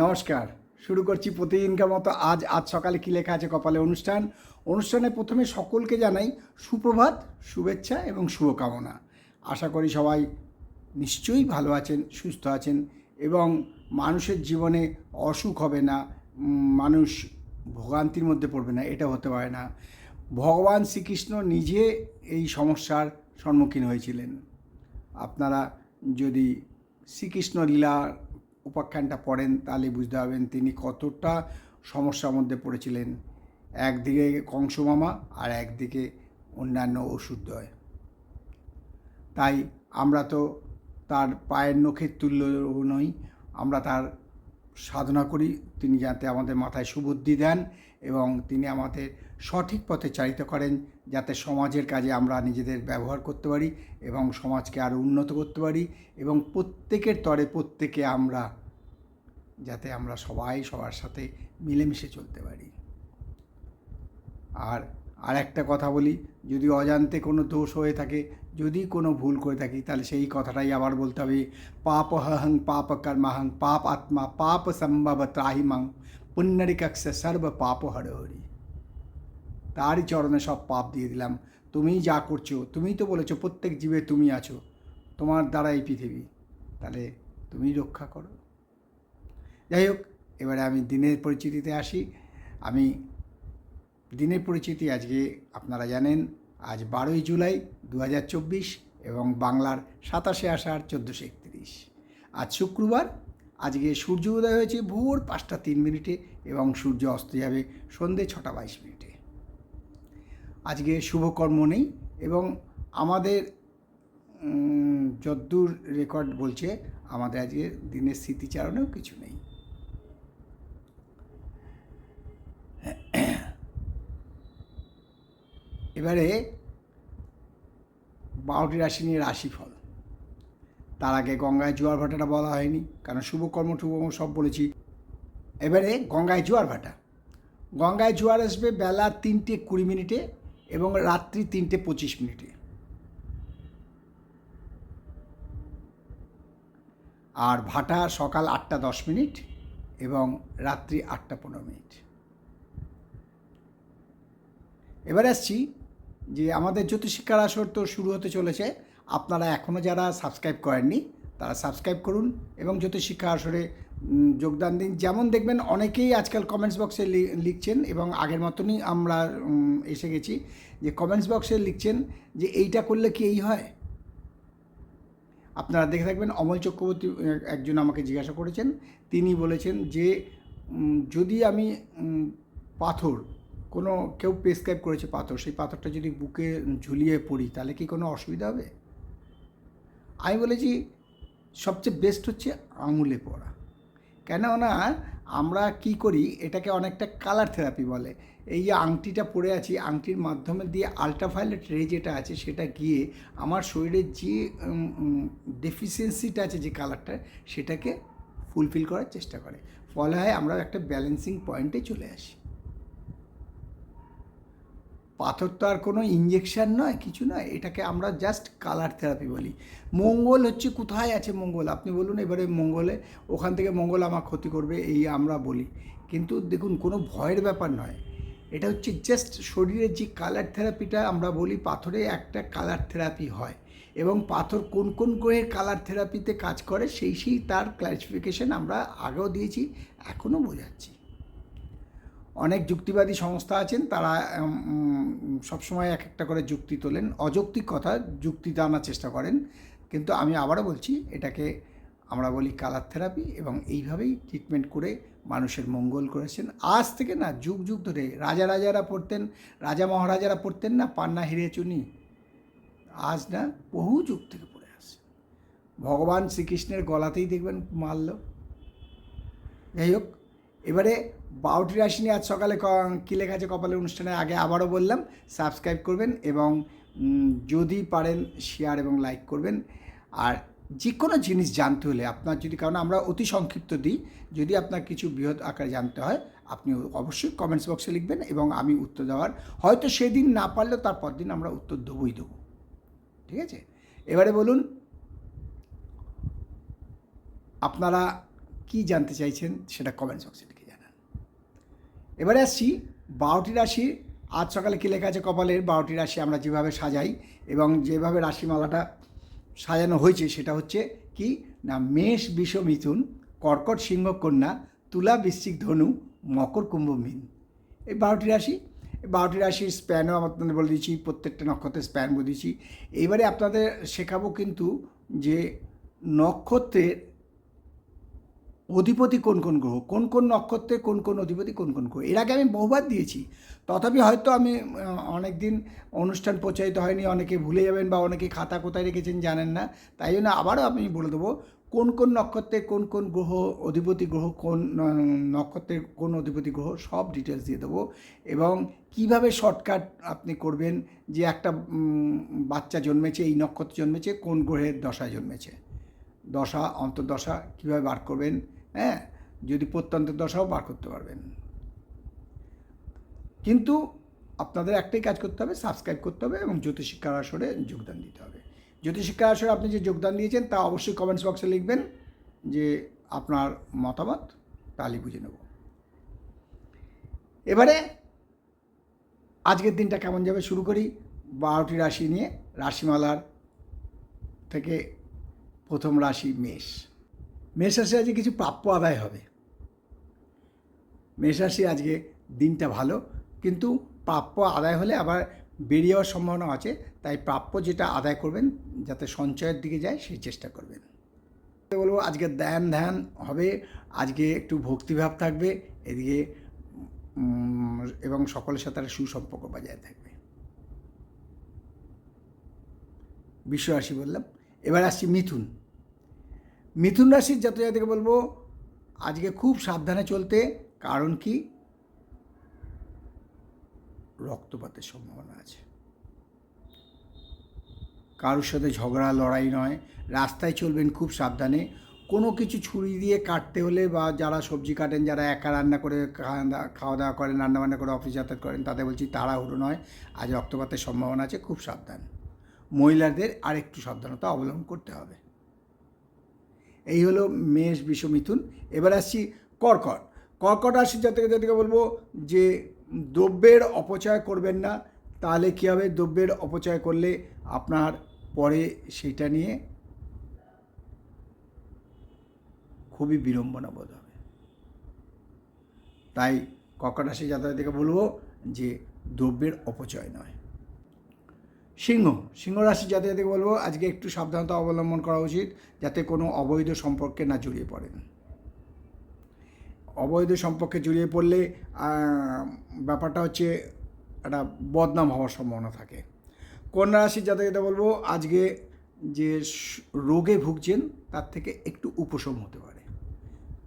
নমস্কার। শুরু করছি প্রতিদিনকার মতো আজ আজ সকালে কী লেখা আছে কপালে অনুষ্ঠান? অনুষ্ঠানে প্রথমে সকলকে জানাই সুপ্রভাত, শুভেচ্ছা এবং শুভকামনা। আশা করি সবাই নিশ্চয়ই ভালো আছেন, সুস্থ আছেন এবং মানুষের জীবনে অসুখ হবে না মানুষ ভোগান্তির মধ্যে পড়বে না, এটা হতে পারে না। ভগবান শ্রীকৃষ্ণ নিজে এই সমস্যার সম্মুখীন হয়েছিলেন। আপনারা যদি শ্রীকৃষ্ণ লীলার উপাখ্যানটা পড়েন তাহলে বুঝতে পারবেন তিনি কতটা সমস্যার মধ্যে পড়েছিলেন। একদিকে কংস মামা আর একদিকে অন্যান্য ওষুধদ্বয় তাই আমরা তো তার পায়ের নখের তুল্য নই, আমরা তার সাধনা করি। তিনি যাতে আমাদের মাথায় সুবুদ্ধি দেন এবং তিনি আমাদের সঠিক পথে চালিত করেন যাতে সমাজের কাজে আমরা নিজেদের ব্যবহার করতে পারি এবং সমাজকে আরও উন্নত করতে পারি এবং প্রত্যেকের তরে প্রত্যেকে আমরা যাতে আমরা সবাই সবার সাথে মিলেমিশে চলতে পারি। আর আর একটা কথা বলি, যদি অজান্তে কোনো দোষ হয়ে থাকে, যদি কোনো ভুল করে থাকি, তাহলে সেই কথাটাই আবার বলতে হবে, পাপ হহং পাপ কর্মাহং পাপ আত্মা পাপ সম্ভব ত্রাহিমাং পুণ্যরিকক্ষ সর্ব পাপ হরহরি। তারই চরণে সব পাপ দিয়ে দিলাম। তুমিই যা করছ, তুমিই তো বলেছ প্রত্যেক জীবে তুমি আছো, তোমার দ্বারা এই পৃথিবী। তাহলে তুমি রক্ষা করো। যাই হোক, এবারে আমি দিনের পরিচিতিতে আসি। আমি দিনের পরিচিতি আজকে আপনারা জানেন, আজ বারোই জুলাই দু হাজার চব্বিশ এবং বাংলার সাতাশে আষাঢ় চোদ্দোশো একত্রিশ। আজ শুক্রবার, আজকে সূর্য উদয় হয়েছে ভোর পাঁচটা তিন মিনিটে এবং সূর্য অস্ত যাবে সন্ধে ছটা বাইশ মিনিটে। আজকে শুভকর্ম নেই এবং আমাদের যদ্দূর রেকর্ড বলছে, আমাদের আজকে দিনের স্মৃতিচারণেও কিছু নেই। এবারে বারোটি রাশি নিয়ে রাশিফল। তার আগে গঙ্গায় জোয়ার ভাটাটা বলা হয়নি, কারণ শুভকর্ম টুভকর্ম সব বলেছি। এবারে গঙ্গায় জোয়ার ভাটা। গঙ্গায় জোয়ার আসবে বেলা তিনটে কুড়ি মিনিটে এবং রাত্রি তিনটে পঁচিশ মিনিটে। আর ভাটা সকাল আটটা দশ মিনিট এবং রাত্রি আটটা পনেরো মিনিট। এবার আসছি যে আমাদের জ্যোতিষিক্ষার আসর তো শুরু হতে চলেছে, আপনারা এখনও যারা সাবস্ক্রাইব করেননি, তারা সাবস্ক্রাইব করুন এবং জ্যোতিষিক্ষা আসরে যোগদান দিন। যেমন দেখবেন অনেকেই আজকাল কমেন্টস বক্সে লিখছেন এবং আগের মতনই আমরা এসে গেছি যে কমেন্টস বক্সে লিখছেন যে এইটা করলে কি এই হয়? আপনারা দেখে থাকবেন অমল চক্রবর্তী একজন আমাকে জিজ্ঞাসা করেছেন। তিনি বলেছেন যে যদি আমি পাথর কোনো কেউ প্রেসক্রাইব করেছে পাথর, সেই পাথরটা যদি বুকে ঝুলিয়ে পড়ি, তাহলে কি কোনো অসুবিধা হবে? আমি বলেছি, সবচেয়ে বেস্ট হচ্ছে আঙুলে পড়া। কেননা, আমরা কি করি, এটাকে অনেকটা কালার থেরাপি বলে। এই যে আংটিটা পরে আছি, আংটির মাধ্যমে দিয়ে আলট্রাভায়োলেট রে যেটা আছে, সেটা গিয়ে আমার শরীরের যে ডেফিসিয়েন্সিটা আছে যে কালারটা সেটাকে ফুলফিল করার চেষ্টা করে। ফলে হয়, আমরা একটা ব্যালেন্সিং পয়েন্টে চলে আসি। পাথর তো আর কোনো ইঞ্জেকশান নয়, কিছু নয়। এটাকে আমরা জাস্ট কালার থেরাপি বলি। মঙ্গল হচ্ছে কোথায় আছে মঙ্গল? আপনি বলুন, এবারে মঙ্গলে, ওখান থেকে মঙ্গল আমার ক্ষতি করবে, এই আমরা বলি। কিন্তু দেখুন, কোনো ভয়ের ব্যাপার নয়। এটা হচ্ছে জাস্ট শরীরের যে কালার থেরাপিটা আমরা বলি, পাথরে একটা কালার থেরাপি হয়। এবং পাথর কোন কোন গ্রহের কালার থেরাপিতে কাজ করে, সেই সেই তার ক্লারিফিকেশন আমরা আগেও দিয়েছি, এখনও বোঝাচ্ছি। অনেক যুক্তিবাদী সংস্থা আছেন, তারা সবসময় এক একটা করে যুক্তি তোলেন। অযৌক্তিক কথা যুক্তিতে আনার চেষ্টা করেন। কিন্তু আমি আবারও বলছি, এটাকে আমরা বলি কালার থেরাপি এবং এইভাবেই ট্রিটমেন্ট করে মানুষের মঙ্গল করেছেন। আজ থেকে না, যুগ যুগ ধরে রাজা, রাজারা পড়তেন, রাজা মহারাজারা পড়তেন না পান্না হিরে চুনি। আজ না, বহু যুগ থেকে পড়ে আসে ভগবান শ্রীকৃষ্ণের গলাতেই দেখবেন মারল যাই হোক, এবারে বারোটি রাশি নিয়ে আজ সকালে ক- লেখা আছে কপালের অনুষ্ঠানে আগে আবারও বললাম সাবস্ক্রাইব করবেন এবং যদি পারেন শেয়ার এবং লাইক করবেন। আর যে কোনো জিনিস জানতে হলে আপনার যদি, কারণ আমরা অতি সংক্ষিপ্ত দিই, যদি আপনার কিছু বৃহৎ আকারে জানতে হয়, আপনি অবশ্যই কমেন্টস বক্সে লিখবেন এবং আমি উত্তর দেওয়ার, হয়তো সেদিন না পারলেও তারপর দিন আমরা উত্তর দেবই দেবো। ঠিক আছে? এবারে বলুন, আপনারা কি জানতে চাইছেন সেটা কমেন্টস বক্সে এবারে আসছি বারোটি রাশি আজ সকালে কী লেখা আছে কপালের? বারোটি রাশি আমরা যেভাবে সাজাই এবং যেভাবে রাশিমালাটা সাজানো হয়েছে সেটা হচ্ছে কি? না, মেষ বিষ মিথুন, কর্কট, সিংহ, কন্যা, তুলা, বৃশ্চিক, ধনু, মকর, কুম্ভ, মীন। এই বারোটি রাশি। বারোটি রাশির স্প্যানও আপনাদের বলে দিচ্ছি, প্রত্যেকটা নক্ষত্রের স্প্যান বলে দিচ্ছি। এইবারে আপনাদের শেখাবো কিন্তু যে নক্ষত্রের অধিপতি কোন কোন গ্রহ? কোন কোন নক্ষত্রে কোন কোন অধিপতি কোন কোন গ্রহ? এর আগে আমি বহুবার দিয়েছি। তথাপি হয়তো আমি অনেক দিন অনুষ্ঠান প্রচারিত হয়নি, অনেকে ভুলে যাবেন বা অনেকে খাতা কোথায় রেখেছেন জানেন না। তাই জন্য আবারও আমি বলে দেবো, কোন কোন নক্ষত্রে কোন কোন গ্রহ অধিপতি গ্রহ, কোন নক্ষত্রের কোন অধিপতি গ্রহ, সব ডিটেলস দিয়ে দেবো। এবং কীভাবে শর্টকাট আপনি করবেন যে একটা বাচ্চা জন্মেছে, এই নক্ষত্র জন্মেছে, কোন গ্রহের দশায় জন্মেছে? দশা, অন্তর্দশা কীভাবে বার করবেন? হ্যাঁ যদি প্রত্যন্ত দশাও বার করতে পারবেন। কিন্তু আপনাদের একটাই কাজ করতে হবে, সাবস্ক্রাইব করতে হবে এবং জ্যোতিষিক্ষার আসরে যোগদান দিতে হবে। জ্যোতিষিক্ষার আসরে আপনি যে যোগদান দিয়েছেন, তা অবশ্যই কমেন্টস বক্সে লিখবেন যে আপনার মতামত তাহলে বুঝে নেব। এবারে আজকের দিনটা কেমন যাবে শুরু করি, বারোটি রাশি নিয়ে, রাশিমালার থেকে প্রথম রাশি মেষ। মেষ রাশি আজকে কিছু প্রাপ্য আদায় হবে। মেষ রাশি আজকে দিনটা ভালো, কিন্তু প্রাপ্য আদায় হলে আবার বেরিয়ে যাওয়ার সম্ভাবনা আছে, তাই প্রাপ্য যেটা আদায় করবেন, যাতে সঞ্চয়ের দিকে যায়, সেই চেষ্টা করবেন। বলব, আজকে ধ্যান ধ্যান হবে, আজকে একটু ভক্তিভাব থাকবে, এদিকে এবং সকলের সাথে একটা সুসম্পর্ক বজায় থাকবে। বিশ্ব রাশি বললাম, এবার আসছি মিথুন। মিথুন রাশির জাতজাতিকে বলব, আজকে খুব সাবধানে চলতে, কারণ কি? রক্তপাতের সম্ভাবনা আছে। কারোর সাথে ঝগড়া, লড়াই নয়। রাস্তায় চলবেন খুব সাবধানে। কোনো কিছু ছুরি দিয়ে কাটতে হলে বা যারা সবজি কাটেন, যারা একা রান্না করে খাওয়া দাওয়া- করেন, রান্নাবান্না করে অফিস যাতায়াত করেন, তাদের বলছি তাড়াহুড়ো নয়। আজ রক্তপাতের সম্ভাবনা আছে, খুব সাবধান। মহিলাদের আরেকটু সাবধানতা অবলম্বন করতে হবে। এই হলো মেষ বিষ মিথুন। এবার আসছি কর্কট। কর্কট রাশির জাতকে জাতিকে বলব যে দ্রব্যের অপচয় করবেন না, তাহলে কী হবে? দ্রব্যের অপচয় করলে আপনার পরে সেটা নিয়ে খুবই বিড়ম্বনা বোধ হবে। তাই কর্কট রাশি জাতকের দিকে বলব যে দ্রব্যের অপচয় নয়। সিংহ সিংহ রাশি জাতীয় থেকে বলব, আজকে একটু সাবধানতা অবলম্বন করা উচিত, যাতে কোনো অবৈধ সম্পর্কে না জড়িয়ে পড়েন। অবৈধ সম্পর্কে জড়িয়ে পড়লে ব্যাপারটা হচ্ছে একটা বদনাম হওয়ার সম্ভাবনা থাকে। কন্যা রাশির জাতকদের বলব, আজকে যে রোগে ভুগছেন, তার থেকে একটু উপশম হতে পারে।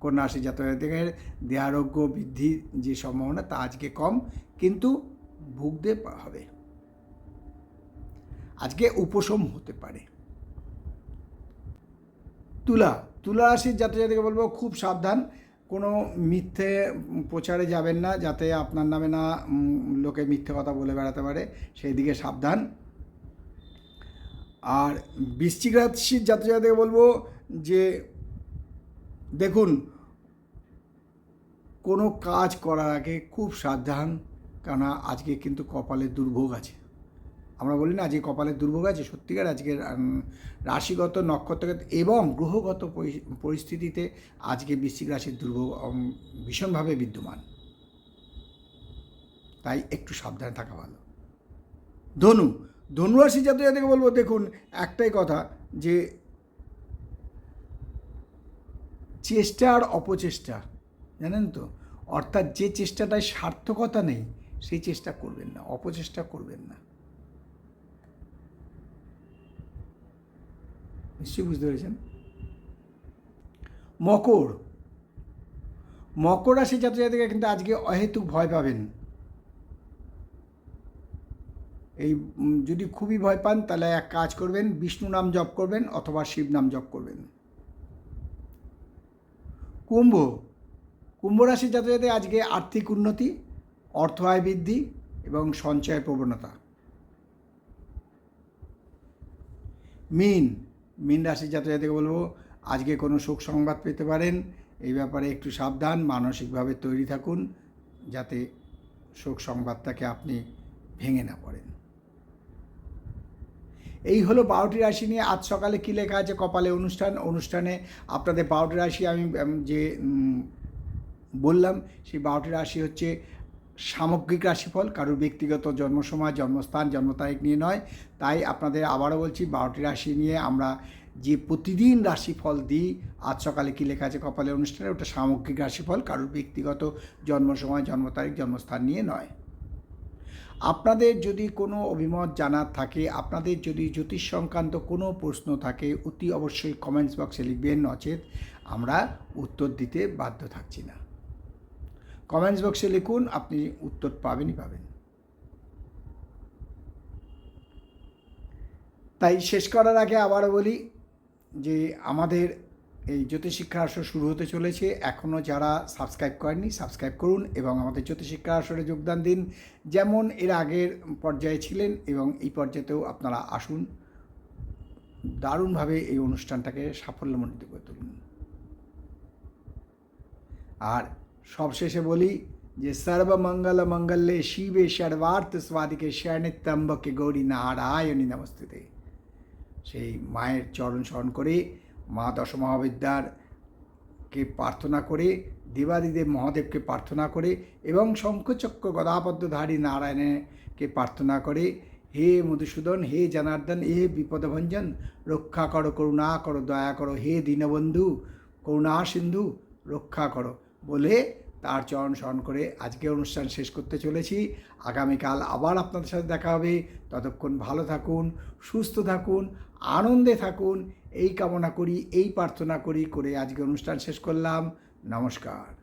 কন্যা রাশির জাতকের দেহারোগ্য বৃদ্ধির যে সম্ভাবনা, তা আজকে কম, কিন্তু ভুগতে হবে। আজকে উপশম হতে পারে। তুলা তুলা রাশির জাতজাতিকে বলব খুব সাবধান। কোনো মিথ্যে প্রচারে যাবেন না, যাতে আপনার নামে না লোকে মিথ্যে কথা বলে বেড়াতে পারে। সেই দিকে সাবধান। আর বৃশ্চিক রাশির জাতজাতিকে বলব যে, দেখুন, কোনো কাজ করার আগে খুব সাবধান। কেননা আজকে কিন্তু কপালে দুর্ভোগ আছে। আমরা বলি না, আজকে কপালের দুর্ভোগ আছে, সত্যিকার আজকের রাশিগত, নক্ষত্রগত এবং গ্রহগত পরি- পরিস্থিতিতে আজকে বৃশ্চিক রাশির দুর্ভোগ ভীষণভাবে বিদ্যমান। তাই একটু সাবধানে থাকা ভালো। ধনু ধনু রাশি জাতীয় জাতিকে বলব, দেখুন, একটাই কথা যে চেষ্টা আর অপচেষ্টা, জানেন তো? অর্থাৎ যে চেষ্টাটায় সার্থকতা নেই, সেই চেষ্টা করবেন না, অপচেষ্টা করবেন না। নিশ্চয়ই বুঝতে পেরেছেন। মকর। মকর রাশি ছাত্রছাত্রীরা কিন্তু আজকে অহেতুক ভয় পাবেন। এই যদি খুবই ভয় পান, তাহলে এক কাজ করবেন, বিষ্ণু নাম জপ করবেন অথবা শিব নাম জপ করবেন। কুম্ভ। কুম্ভ রাশির জাতজাতি আজকে আর্থিক উন্নতি, অর্থ আয় বৃদ্ধি এবং সঞ্চয় প্রবণতা। মিন। মিন রাশির জাতজাতিকে বলব, আজকে কোনো শোক সংবাদ পেতে পারেন। এই ব্যাপারে একটু সাবধান, মানসিকভাবে তৈরি থাকুন, যাতে শোক সংবাদটাকে আপনি ভেঙে না পড়েন। এই হলো বারোটি রাশি নিয়ে আজ সকালে কী লেখা আছে কপালে অনুষ্ঠান। অনুষ্ঠানে আপনাদের বারোটি রাশি আমি যে বললাম, সেই বারোটি রাশি হচ্ছে সামগ্রিক রাশিফল, কারোর ব্যক্তিগত জন্মসময়, জন্মস্থান জন্ম তারিখ নিয়ে নয়। তাই আপনাদের আবারও বলছি, বারোটি রাশি নিয়ে আমরা যে প্রতিদিন রাশিফল দিই, আজ সকালে কী লেখা আছে কপালে অনুষ্ঠানে, ওটা সামগ্রিক রাশিফল, কারোর ব্যক্তিগত জন্ম সময় জন্ম তারিখ জন্মস্থান নিয়ে নয়। আপনাদের যদি কোনো অভিমত জানার থাকে, আপনাদের যদি জ্যোতিষ সংক্রান্ত কোনো প্রশ্ন থাকে, অতি অবশ্যই কমেন্টস বক্সে লিখবেন, নচেত আমরা উত্তর দিতে বাধ্য থাকছি না। কমেন্টস বক্সে লিখুন, আপনি উত্তর পাবেনই পাবেন। তাই শেষ করার আগে আবার বলি যে আমাদের এই জ্যোতিষশিক্ষা আসর শুরু হতে চলেছে। এখনও যারা সাবস্ক্রাইব করেননি, সাবস্ক্রাইব করুন এবং আমাদের জ্যোতিষশিক্ষা আসরে যোগদান দিন। যেমন এর আগের পর্যায়ে ছিলেন এবং এই পর্যায়েতেও আপনারা আসুন। দারুণভাবে এই অনুষ্ঠানটাকে সাফল্যমণ্ডিত করে তুলুন। আর সবশেষে বলি যে সর্বমঙ্গল মঙ্গলে শিবে সর্বার্থ স্বাদিকে শরণিত্যম্বকে গৌরী নারায়ণী নমস্তিতে। সেই মায়ের চরণ স্মরণ করে মা দশমহাবিদ্যার কে প্রার্থনা করে, দেবাদিদেব মহাদেবকে প্রার্থনা করে এবং শঙ্খচক্র গদাপদ্মধারী নারায়ণকে প্রার্থনা করে, হে মধুসূদন, হে জনার্দন হে বিপদভঞ্জন, রক্ষা করো, করুণা করো, দয়া করো, হে দীনবন্ধু, করুণা সিন্ধু, রক্ষা করো বলে তার চরণ স্মরণ করে আজকে অনুষ্ঠান শেষ করতে চলেছি। আগামীকাল আবার আপনাদের সাথে দেখা হবে। ততক্ষণ ভালো থাকুন, সুস্থ থাকুন, আনন্দে থাকুন। এই কামনা করি, এই প্রার্থনা করি করে আজকে অনুষ্ঠান শেষ করলাম। নমস্কার।